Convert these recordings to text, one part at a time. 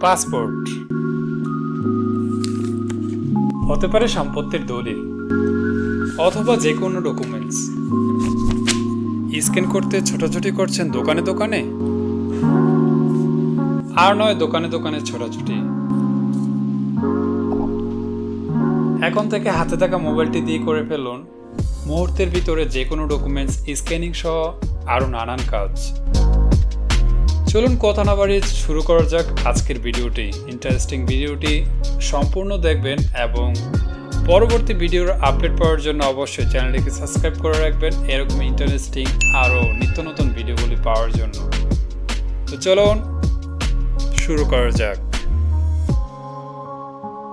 Passport. হতে পারে সম্পত্তির দলিল, অথবা যে কোনো ডকুমেন্টস স্ক্যান করতে ছোটাছুটি করছেন দোকানে দোকানে? আর নয়, দোকানে দোকানে ছোটাছুটি। এখন থেকে হাতে থাকা মোবাইলটি দিয়ে করে ফেলুন। মুহূর্তের ভিতরে যে কোনো ডকুমেন্টস স্ক্যানিং সহ আরও নানান কাজ। চলুন কথা না বাড়িয়ে শুরু করা যাক আজকের ভিডিওটি। ইন্টারেস্টিং ভিডিওটি সম্পূর্ণ দেখবেন এবং পরবর্তী ভিডিওর আপডেট পাওয়ার জন্য অবশ্যই চ্যানেলটিকে সাবস্ক্রাইব করে রাখবেন। এরকম ইন্টারেস্টিং আরও নিত্য নতুন ভিডিওগুলি পাওয়ার জন্য। তো চলুন শুরু করা যাক।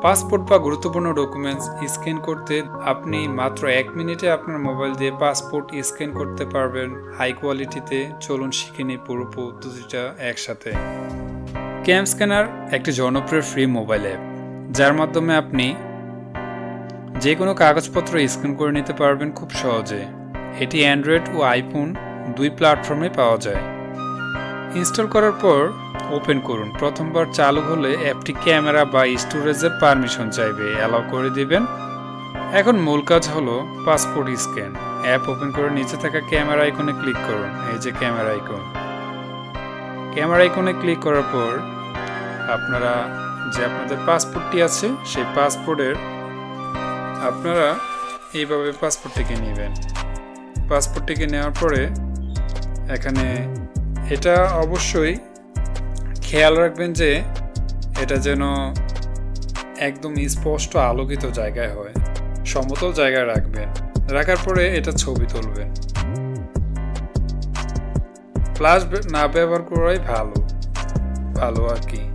পাসপোর্ট বা গুরুত্বপূর্ণ ডকুমেন্টস স্ক্যান করতে আপনি মাত্র এক মিনিটে আপনার মোবাইল দিয়ে পাসপোর্ট স্ক্যান করতে পারবেন। হাই কোয়ালিটিতে চলুন শিখে নিই পুরো পদ্ধতিটা একসাথে। ক্যাম স্ক্যানার একটি জনপ্রিয় ফ্রি মোবাইল অ্যাপ যার মাধ্যমে আপনি যে কোনো কাগজপত্র স্ক্যান করে নিতে পারবেন খুব সহজে। এটি অ্যান্ড্রয়েড ও আইফোন দুই প্ল্যাটফর্মে পাওয়া যায়। ইনস্টল করার পর ওপেন করুন। প্রথমবার চালু হলে অ্যাপটি ক্যামেরা বা স্টোরেজের পারমিশন চাইবে। অ্যালাউ করে দিবেন। এখন মূল কাজ হলো পাসপোর্ট স্ক্যান। অ্যাপ ওপেন করে নিচে থাকা ক্যামেরা আইকনে ক্লিক করুন। এই যে ক্যামেরা আইকন। ক্যামেরা আইকনে ক্লিক করার পর আপনারা যে আপনাদের পাসপোর্টটি আছে, সেই পাসপোর্টের আপনারা এইভাবে পাসপোর্টটিকে নেবেন। পাসপোর্টটিকে নেওয়ার পরে এখানে এটা অবশ্যই খেয়াল রাখবেন যে এটা যেন একদম স্পষ্ট আলোকিত জায়গায় হয়। সমতল জায়গায় রাখবেন। রাখার পরে এটা ছবি তুলবেন। ফ্লাশ না ব্যবহার করাই ভালো। ভালো আর কি।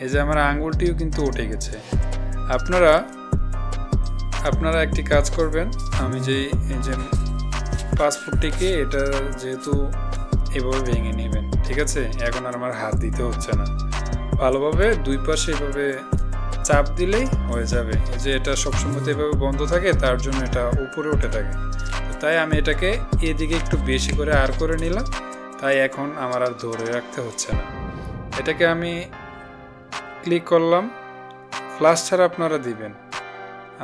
এই যে আমার আঙ্গুলটিও কিন্তু উঠে গেছে। আপনারা আপনারা একটি কাজ করবেন। আমি যে এই যে পাসপোর্টটিকে এটা যেহেতু এভাবে ভেঙে নেবেন, ঠিক আছে? এখন আর আমার হাত দিতে হচ্ছে না। ভালোভাবে দুই পাশে এভাবে চাপ দিলেই হয়ে যাবে। যে এটা সবসময় এভাবে বন্ধ থাকে, তার জন্য এটা উপরে উঠে থাকে। তাই আমি এটাকে এদিকে একটু বেশি করে আর করে নিলাম, তাই এখন আমার আর ধরে রাখতে হচ্ছে না। এটাকে আমি ক্লিক করলাম ফ্লাশ ছাড়া আপনারা দিবেন।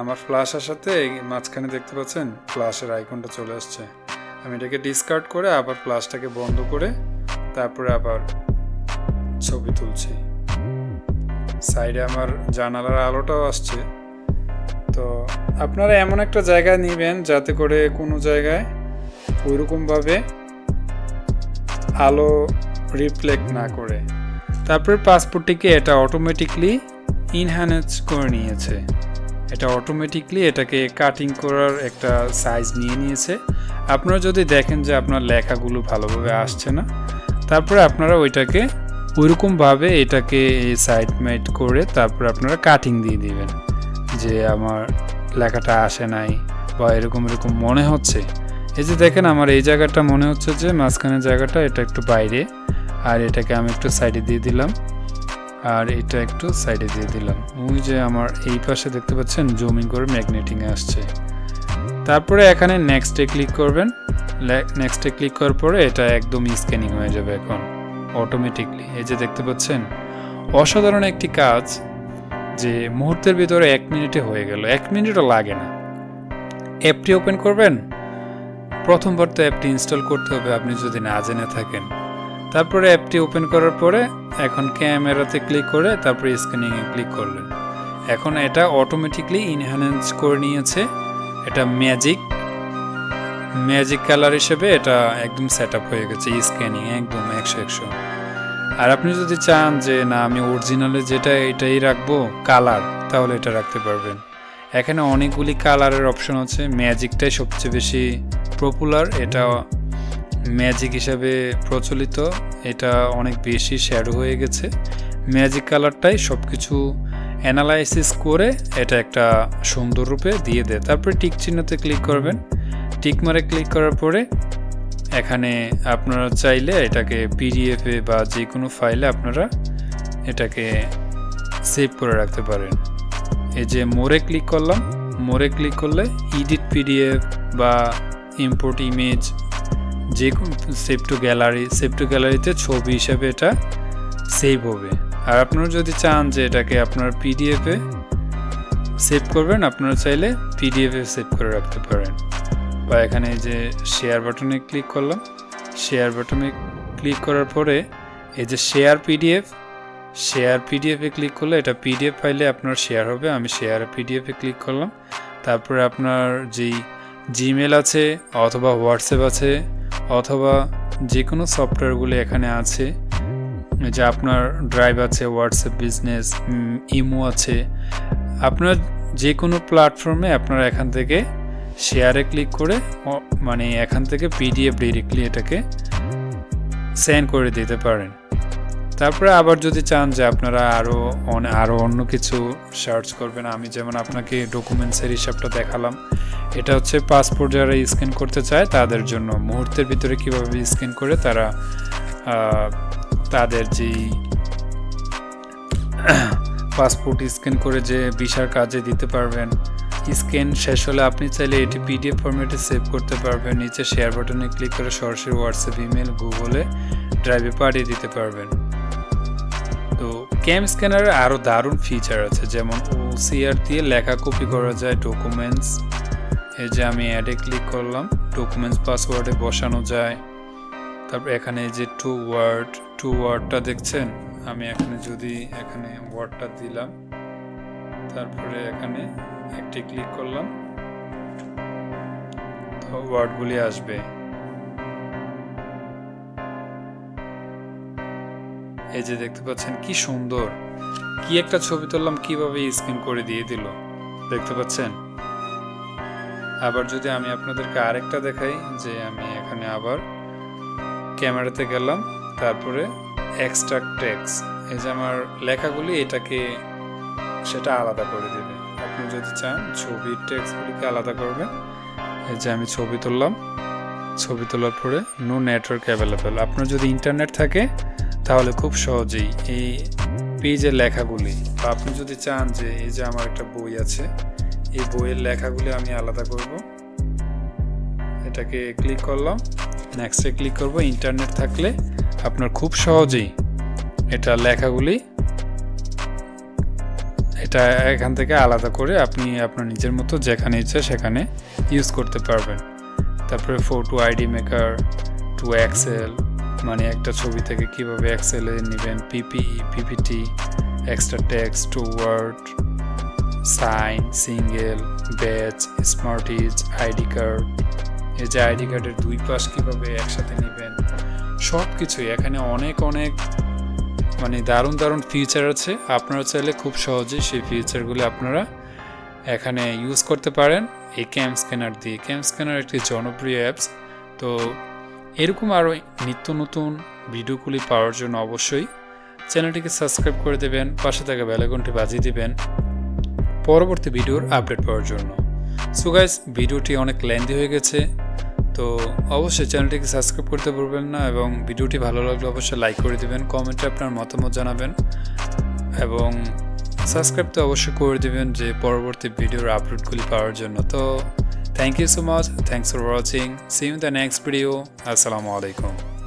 আমার ফ্লাশ আসাতে মাঝখানে দেখতে পাচ্ছেন ফ্লাশের আইকনটা চলে আসছে। আমি এটাকে ডিসকার্ড করে আবার প্লাসটাকে বন্ধ করে তারপরে আবার ছবি তুলছি। সাইডে আমার জানালার আলোটাও আসছে। তো আপনারা এমন একটা জায়গা নেবেন যাতে করে কোনো জায়গায় ওইরকমভাবে আলো রিফ্লেক্ট না করে। তারপরে পাসপোর্টটিকে এটা অটোমেটিকলি ইনহ্যানেজ করে নিয়েছে। এটা অটোমেটিকলি এটাকে কাটিং করার একটা সাইজ নিয়ে নিয়েছে। আপনারা যদি দেখেন যে আপনার লেখাগুলো ভালোভাবে আসছে না, তারপরে আপনারা ওইটাকে ওইরকমভাবে এটাকে সাইড মেট করে তারপরে আপনারা কাটিং দিয়ে দিবেন যে আমার লেখাটা আসে নাই বা এরকম এরকম মনে হচ্ছে। এই যে দেখেন আমার এই জায়গাটা মনে হচ্ছে যে মাঝখানের জায়গাটা এটা একটু বাইরে, আর এটাকে আমি একটু সাইডে দিয়ে দিলাম। আর এটা একটু সাইডে দিয়ে দিলাম। ওই যে আমার এই পাশে দেখতে পাচ্ছেন জুমিং করে ম্যাগনেটিং আসছে। তারপরে এখানে নেক্সটে ক্লিক করবেন। নেক্সটে ক্লিক করার পরে এটা একদম স্ক্যানিং হয়ে যাবে এখন অটোমেটিকলি এই যে দেখতে পাচ্ছেন, অসাধারণ একটি কাজ যে মুহূর্তের ভিতরে এক মিনিটে হয়ে গেল, এক মিনিটও লাগে না। অ্যাপটি ওপেন করবেন। প্রথমবার তো অ্যাপটি ইনস্টল করতে হবে, আপনি যদি না জেনে থাকেন। তারপরে অ্যাপটি ওপেন করার পরে এখন ক্যামেরাতে ক্লিক করে তারপরে স্ক্যানিংয়ে ক্লিক করলেন। এখন এটা অটোমেটিকলি ইনহ্যান্স করে নিয়েছে। এটা ম্যাজিক ম্যাজিক কালার হিসেবে এটা একদম সেট আপ হয়ে গেছে স্ক্যানিং একদম একশো একশো। আর আপনি যদি চান যে, না, আমি অরিজিনালে যেটা, এটাই রাখব কালার তাহলে এটা রাখতে পারবেন। এখানে অনেকগুলি কালারের অপশন আছে। ম্যাজিকটাই সবচেয়ে বেশি পপুলার এটা ম্যাজিক হিসাবে প্রচলিত, এটা অনেক বেশি শ্যাডো হয়ে গেছে। ম্যাজিক কালারটাই সব কিছু অ্যানালাইসিস করে এটা একটা সুন্দর রূপে দিয়ে দেয়। তারপরে টিক চিহ্নতে ক্লিক করবেন। টিক মারে ক্লিক করার পরে এখানে আপনারা চাইলে এটাকে পিডিএফে বা যে কোনো ফাইলে আপনারা এটাকে সেভ করে রাখতে পারেন। এই যে মোরে ক্লিক করলাম। মোরে ক্লিক করলে ইডিট পিডিএফ বা ইম্পোর্ট ইমেজ যে save to gallery save to গ্যালারিতে ছবি হিসাবে এটা সেভ হবে। আর আপনারা যদি চান যে এটাকে আপনার পিডিএফে সেভ করবেন, আপনারা চাইলে পিডিএফে সেভ করে রাখতে পারেন। বা এখানে যে শেয়ার বাটনে ক্লিক করলাম। শেয়ার বাটনে ক্লিক করার পরে এই যে শেয়ার পিডিএফ শেয়ার পিডিএফে ক্লিক করলে এটা পিডিএফ ফাইলে আপনার শেয়ার হবে। আমি শেয়ার পিডিএফে ক্লিক করলাম। তারপরে আপনার যেই জিমেল আছে অথবা হোয়াটসঅ্যাপ আছে অথবা যে কোনো সফটওয়্যারগুলি এখানে আছে যে আপনার ড্রাইভ আছে হোয়াটসঅ্যাপ বিজনেস ইমো আছে, আপনার যে কোনো প্ল্যাটফর্মে আপনার এখান থেকে শেয়ারে ক্লিক করে মানে এখান থেকে পিডিএফ ডিরেক্টলি এটাকে সেন্ড করে দিতে পারেন। তারপরে আবার যদি চান যে আপনারা আরও আরও অন্য কিছু সার্চ করবেন, আমি যেমন আপনাকে ডকুমেন্টসের হিসাবটা দেখালাম, এটা হচ্ছে পাসপোর্ট যারা স্ক্যান করতে চায়, তাদের জন্য মুহূর্তের ভিতরে কীভাবে স্ক্যান করে তারা তাদের যেই পাসপোর্ট স্ক্যান করে যে ভিসার কাজে দিতে পারবেন স্ক্যান শেষ হলে আপনি চাইলে এটি পিডিএফ ফরম্যাটে সেভ করতে পারবেন, নিচে শেয়ার বাটনে ক্লিক করে সরাসরি হোয়াটসঅ্যাপ ইমেল গুগলে ড্রাইভে পাঠিয়ে দিতে পারবেন। ক্যাম স্ক্যানারে আরও দারুণ ফিচার আছে, যেমন ওসিআর দিয়ে লেখা কপি করা যায় ডকুমেন্টস এই যে আমি অ্যাডে ক্লিক করলাম ডকুমেন্টস পাসওয়ার্ডে বসানো যায়। তারপর এখানে যে টু ওয়ার্ড টু ওয়ার্ডটা দেখছেন? আমি এখানে যদি এখানে ওয়ার্ডটা দিলাম, তারপরে এখানে একটি ক্লিক করলাম, তো ওয়ার্ডগুলি আসবে। এই যে দেখতে পাচ্ছেন কি সুন্দর। কি একটা ছবি তুললাম, কীভাবে স্ক্রিন করে দিয়ে দিল। দেখতে পাচ্ছেন? আবার যদি আমি আপনাদেরকে আরেকটা দেখাই, যে আমি এখানে আবার ক্যামেরাতে গেলাম, তারপরে এক্সট্রা টেক্স এই যে আমার লেখাগুলি, এটাকে সেটা আলাদা করে দেবে। আপনি যদি চান, ছবির টেক্সটগুলিকে আলাদা করবেন। এই যে আমি ছবি তুললাম। ছবি তোলার পরে নো নেটওয়ার্ক অ্যাভেলেবেল আপনার যদি ইন্টারনেট থাকে তাহলে খুব সহজেই এই পেজের লেখাগুলি, বা আপনি যদি চান যে এই যে আমার একটা বই আছে, এই বইয়ের লেখাগুলি আমি আলাদা করব। এটাকে ক্লিক করলাম নেক্সটে ক্লিক করব। ইন্টারনেট থাকলে আপনার খুব সহজেই এটা লেখাগুলি, এটা এখান থেকে আলাদা করে আপনি আপনার নিজের মতো যেখানে ইচ্ছে সেখানে ইউজ করতে পারবেন। তারপরে photo ID maker to excel মানে একটা ছবি থেকে কীভাবে এক্সেলে নেবেন PPE PPT extra text to word sign single batch স্মার্টিজ ID card এই যে আইডি কার্ডের দুই পাশ কীভাবে একসাথে নেবেন সব কিছুই এখানে অনেক অনেক মানে দারুণ দারুণ ফিচার আছে। আপনারা চাইলে খুব সহজেই সেই ফিচারগুলি আপনারা এখানে ইউজ করতে পারেন। এই ক্যাম স্ক্যানার দিয়ে। ক্যাম স্ক্যানার একটি জনপ্রিয় অ্যাপস তো এরকম আরও নিত্য নতুন ভিডিওগুলি পাওয়ার জন্য অবশ্যই চ্যানেলটিকে সাবস্ক্রাইব করে দেবেন, পাশে থাকা বেলাঘন্টি বাজিয়ে দেবেন পরবর্তী ভিডিওর আপডেট পাওয়ার জন্য। সো গাইস ভিডিওটি অনেক লেন্দি হয়ে গেছে, তো অবশ্যই চ্যানেলটিকে সাবস্ক্রাইব করতে ভুলবেন না এবং ভিডিওটি ভালো লাগলে অবশ্যই লাইক করে দিবেন কমেন্টে আপনার মতামত জানাবেন এবং সাবস্ক্রাইব তো অবশ্যই করে দিবেন যে পরবর্তী ভিডিওর আপলোডগুলি পাওয়ার জন্য। তো Thank you so much. Thanks for watching. See you in the next video. Assalamu alaikum.